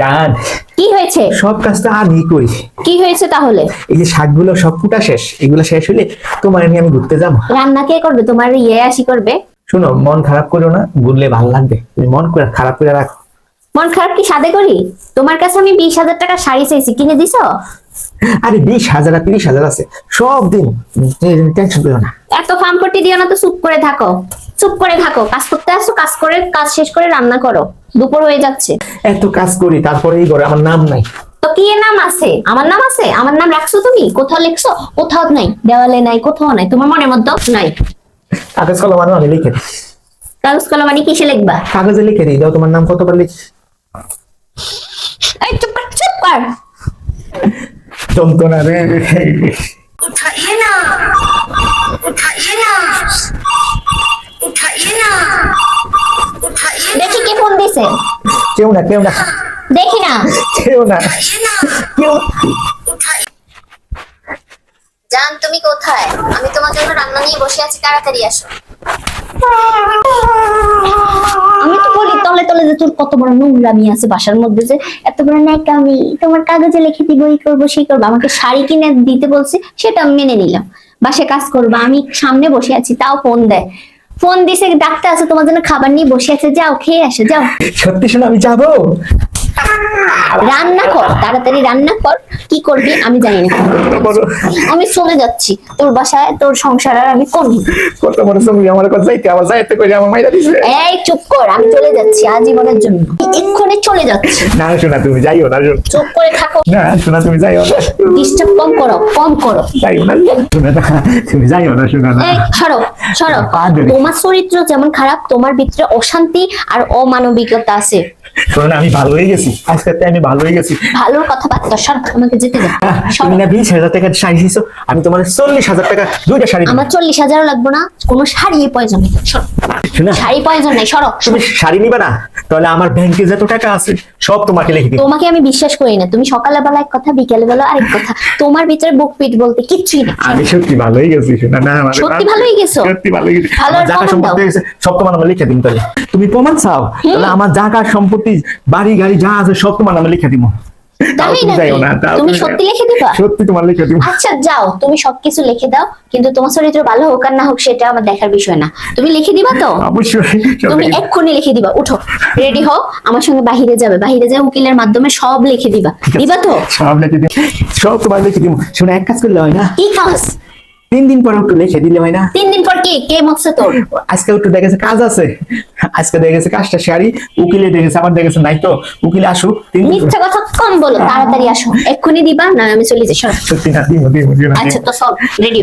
জান। কি হয়েছে? সব কাজ তো আমি করি। কি হয়েছে তাহলে? এই যে শাকগুলো সব ফুটা শেষ এগুলো শেষ হলে তোমার নিয়ে আমি ঘুরতে যাব। রান্না কে করবে? তোমার ইয়ে আসি করবে? শোনো মন খারাপ করো না ঘুরলে ভালো লাগবে। তুমি মন করে খারাপ করে রাখো। মন খারাপ কি সাদে করি? তোমার কাছে আমি বিশ হাজার টাকা শাড়ি চাইছি কিনে দিছো? আরে বিশ হাজার তিরিশ হাজার আছে সব দিন। টেনশন করো না। এত ফার্মপট্টি দিও না তো চুপ করে থাকো। চুপ করে থাকো কাজ করতে আসো কাজ করে কাজ শেষ করে রান্না করো। দুপুর হয়ে যাচ্ছে। এত কাজ করি তারপরে এই ঘরে আমার নাম নাই। তো কি নাম আছে? আমার নাম আছে? আমার নাম রাখছো তুমি? কোথাও লিখছো? কোথাও নাই। দেওয়ালে নাই কোথাও নাই। তোমার মনের মধ্যে নাই। কাগজ কলম আনো আমি লিখে কাগজ কলম মানে কিসে লিখবা? কাগজে লিখে দিই। দাও তোমার নাম কতবার লিখি এই চুপ কর চুপ কর। যন্ত্রণা রে। কেউ না কেউ না। দেখি না। কেউ না। কেউ জান তুমি কোথায়? আমি তোমার জন্য রান্না নিয়ে বসে আছি তাড়াতাড়ি আসো। আমি তো বলি তলে তলে যে তোর কত বড় নোংরামি আছে বাসার মধ্যে যে এত বড় ন্যাকামি তোমার কাগজে লিখে দিব এই করব সেই করব। আমাকে শাড়ি কিনে দিতে বলছে সেটা মেনে নিলাম। বাসে কাজ করব আমি সামনে বসে আছি তাও ফোন দেয়। ফোন দিছে ডাক্তার আছে, তোমার জন্য খাবার নিয়ে বসে আছে, যাও, খেয়ে আসো, যাও। সত্যি শোনো, আমি যাব? রান্না কর তাড়াতাড়ি রান্না কর কি করবি আমি জানি না। আমি চলে যাচ্ছি তোর বাসায় তোর সংসার আর আমি করি কত বড় সঙ্গী আমার কথা যাইতে আমার যাইতে করে আমার মাইরা দিছে। এই চুপ কর আমি চলে যাচ্ছি আজীবনের জন্য। এক্ষুনি চলে যাচ্ছি। না শোনা তুমি যাইও না শোনা। চুপ করে থাকো। না শোনা তুমি যাইও না। ডিস্টার্ব কম করো কম করো। যাইও না তুমি যাইও না শোনা না। এই সরো সরো। তোমার চরিত্র যেমন খারাপ তোমার ভিতরে অশান্তি আর অমানবিকতা আছে। শোনো আমি ভালো হয়ে গেছি। আজকে আমি ভালো হয়ে গেছি। ভালোর কথাবার্তা আমাকে যেতে দে আহ, সরো। তুমি না বিশ হাজার টাকা শাড়ি দিছো আমি তোমার চল্লিশ হাজার টাকা দুইটা শাড়ি আমার চল্লিশ হাজারও লাগবে না কোনো শাড়ি প্রয়োজন নেই। শাড়ি প্রয়োজন নেই সরো। তুমি শাড়ি নিবে না তাহলে আমার ব্যাংকে যত টাকা আছে সব তোমাকে লিখে দিই তোমাকে আমি বিশ্বাস করি না তুমি সকালে বেলা এক কথা বিকেলে বেলা আরেক কথা। তোমার ভিতরে বুক পিট বলতে কিচ্ছুই না আমি সত্যি ভালো হয়ে গেছি শোনা না আমার সত্যি ভালো হয়ে গেছো? সত্যি ভালো হয়ে গেছি ভালো জায়গা সম্পত্তি গেছে, সব তোমার নামে লিখে দিন তাহলে। তুমি প্রমাণ চাও? তাহলে আমার জায়গা সম্পত্তি বাড়ি গাড়ি যা আছে সব তোমার নামে লিখে দিব। তুমি নাকি? যাইও না তাও তুমি তুমি সত্যি লিখে দিবা? সত্যি তোমার লিখে দিব। আচ্ছা যাও তুমি সবকিছু লিখে দাও কিন্তু তোমার চরিত্র ভালো হোক আর না হোক সেটা আমার দেখার বিষয় না। তুমি লিখে দিবা তো? অবশ্যই। তুমি এক্ষুনি লিখে দিবা উঠো। রেডি হও আমার সঙ্গে বাহিরে যাবে। বাহিরে যাও উকিলের মাধ্যমে সব লিখে দিবা। দিবা তো? সব লিখে দিব। সব তোমার লিখে দিব। শোনো এক কাজ করলে হয় না? কি কাজ? তিন দিন পর একটু লিখে দিলে হয় না? তিন দিন পর কি? কে মরছে তোর? আজকে একটু দেখেছে কাজ আছে। আজকে দেখে গেছে কাজটা শাড়ি উকিলে দেখেছে আবার দেখেছে নাই তো। উকিলে আসুক মিথ্যা কথা কম বলো তাড়াতাড়ি আসো। এক্ষুনি দিবা না আমি চলে যাই সরো। সত্যি না দিব দিব আচ্ছা তো সব রেডি